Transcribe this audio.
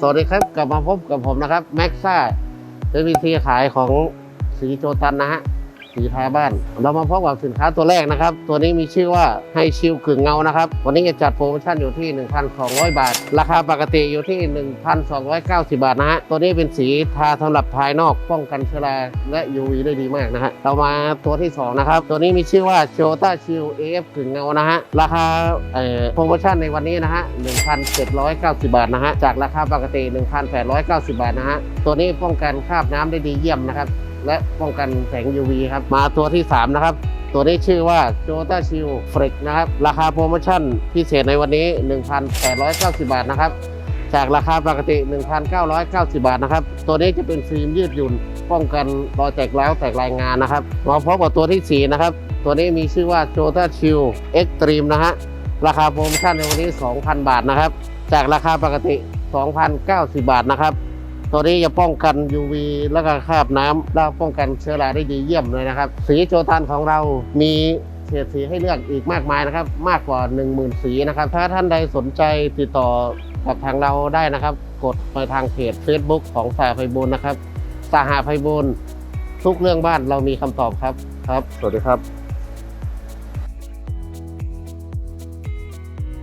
สวัสดีครับกลับมาพบกับผมนะครับแม็กซ่าเป็นวิธีขายของสีโจตันนะฮะ สีทาบ้าน เรามาพบกับสินค้าตัวแรกนะครับ ตัวนี้มีชื่อว่าให้ชิลกึ่งเงานะครับ วันนี้จะจัดโปรโมชั่นอยู่ที่ 1,200 บาท ราคาปกติอยู่ที่ 1,290 บาทนะฮะ ตัวนี้เป็นสีทาสำหรับภายนอกป้องกันเชื้อราและ UV ได้ดีมากนะฮะ เรามาตัวที่สองนะครับ ตัวนี้มีชื่อว่าโจต้าชิล AF กึ่งเงานะฮะ ราคาโปรโมชั่นในวันนี้นะฮะ 1,790 บาทนะฮะ จากราคาปกติ 1,890 บาทนะฮะ ตัวนี้ป้องกันคราบน้ำได้ดีเยี่ยมนะครับ และป้องกันแสง UV ครับ มาตัวที่ 3 นะครับ ตัวนี้ชื่อว่า j o t a Shield Frex นะครับ ราคาโปรโมชั่นพิเศษในวันนี้ 1,890 บาทนะครับ จากราคาปกติ 1,990 บาทนะครับ ตัวนี้จะเป็นฟิล์มยืดหยุ่น ป้องกันรอยแตกร้าวแตกรายงานนะครับ มาพบกับตัวที่ 4 นะครับ ตัวนี้มีชื่อว่า j o t a Shield Extreme นะฮะ ราคาโปรโมชั่นในวันนี้ 2,000 บาทนะครับ จากราคาปกติ 2,090 บาทนะครับ ตัวนี้จะป้องกัน UV แล้วก็คราบน้ำแล้วป้องกันเชื้อราได้ดีเยี่ยมเลยนะครับ สีโจตันของเรามีเฉดสีให้เลือกอีกมากมายนะครับ มากกว่า 10,000 สีนะครับ ถ้าท่านใดสนใจติดต่อกับทางเราได้นะครับ กดไปทางเพจ Facebook ของสาไพบูลนะครับสาหาไพบูลทุกเรื่องบ้านเรามีคำตอบครับครับ สวัสดีครับ